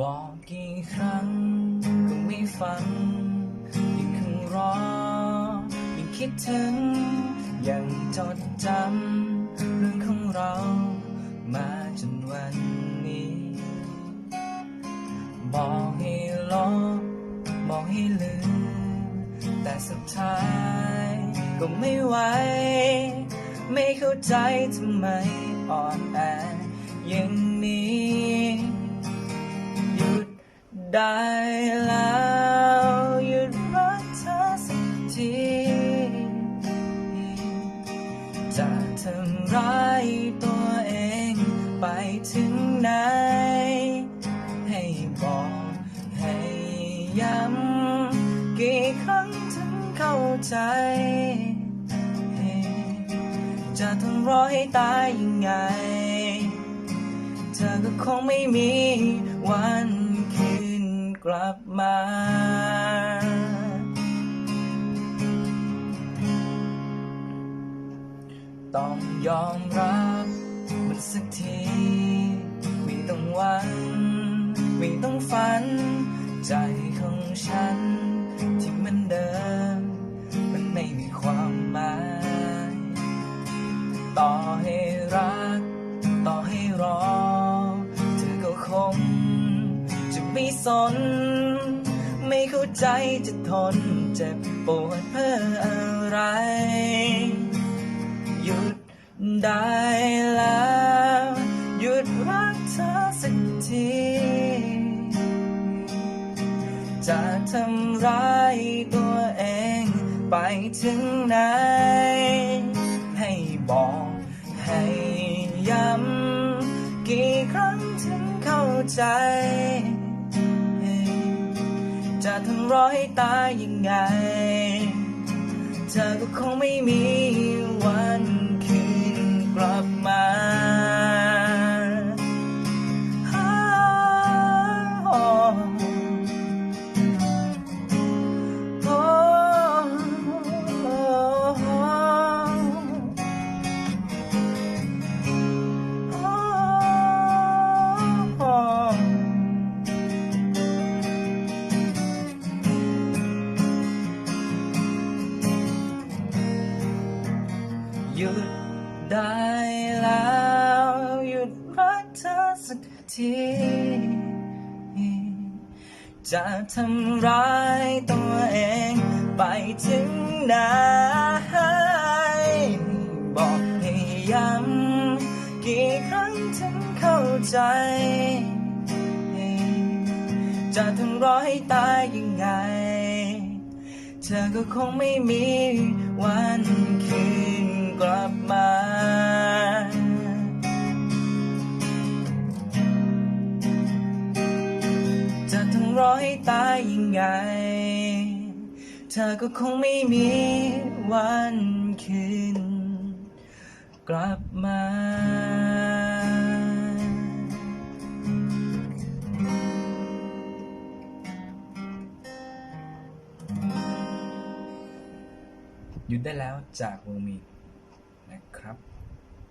บอกกี่ครั้งก็ไม่ฟังยิ่งคงรอยิ่งคิดถึง ยังจดจำเรื่องของเรามาจนวันนี้ บอกให้ลบบอกให้ลืม แต่สุดท้ายก็ไม่ไหว ไม่เข้าใจทำไมอ่อนแออย่างนี้ ได้แล้วหยุดรักเธอสักทีจะทำร้ายตัวเองไปถึงไหน ให้บอกให้ย้ำกี่ครั้งถึงเข้าใจ จะทนรอให้ตายยังไง เธอก็คงไม่มีวันคืน กลับมา ต้องยอมรับมันสักทีไม่ต้องหวังไม่ต้องฝัน ใจของฉันที่มันเดิน สน ไม่เข้าใจจะทนเจ็บปวดเพื่ออะไร หยุดได้แล้ว หยุดรักเธอสักที จะทำร้ายตัวเองไปถึงไหน ให้บอกให้ย้ำกี่ครั้งถึงเข้าใจ จะทั้งร้อยให้ตายยังไง เธอก็คงไม่มี หยุดได้แล้วหยุดรักเธอสักทีจะทำร้ายตัวเองไปถึงไหนบอกให้ย้ำกี่ครั้งถึงเข้าใจ จะทำร้ายตายยังไง เธอก็คงไม่มีวันคืน กลับมา จะทั้งรอให้ตายยังไง เธอก็คงไม่มีวันคืนกลับมาหยุดได้แล้วจากวงมี นะครับ